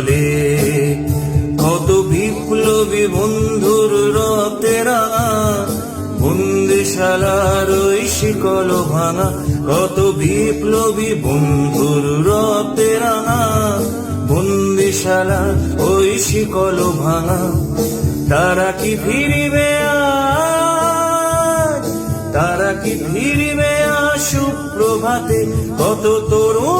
জলে কত বিপ্লবী বন্ধুর রক্তেরা বন্দিশালার ওই শিকল ভাঙা, কত বিপ্লবী বন্ধুর রক্তে রাঙা বন্দিশালা ওই শিকল ভাঙা। তারা কি ফিরিবে তারা কি ফিরিবে সুপ্রভাতে? কত তরুণ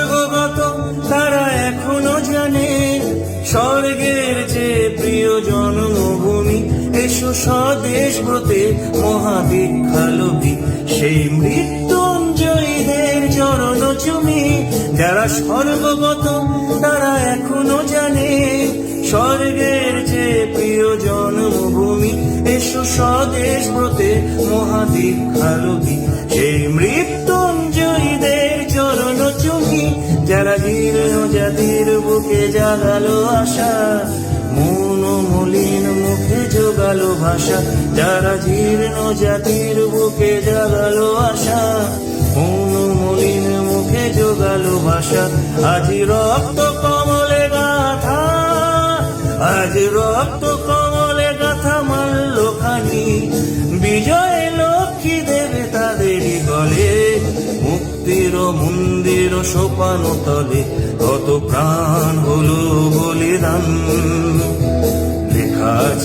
স্বর্গের যে প্রিয় এসো স্বদেশ ব্রতে সেই মৃত্যুঞ্জয়ীদের চরণ চুমি, যারা স্বর্গগত তারা এখনও জানে। স্বর্গের যে প্রিয় জন্মভূমি, এসো স্বদেশ ব্রতে মহাদীক্ষালবী সেই জাগালো আশা, মন মলিন মুখে জোগালো ভাষা, যারা জীর্ণ জাতির বুকে জাগালো আশা, মন মলিন মুখে জোগালো ভাষা, আজি রক্ত কমলে গাথা, আজ রক্ত কমলে গাথা মাল্ল খানি বিজয় লক্ষ্মী দেবে তাদেরই গলে, মুক্তির মন্দির সোপান তলে, কত প্রাণ হলো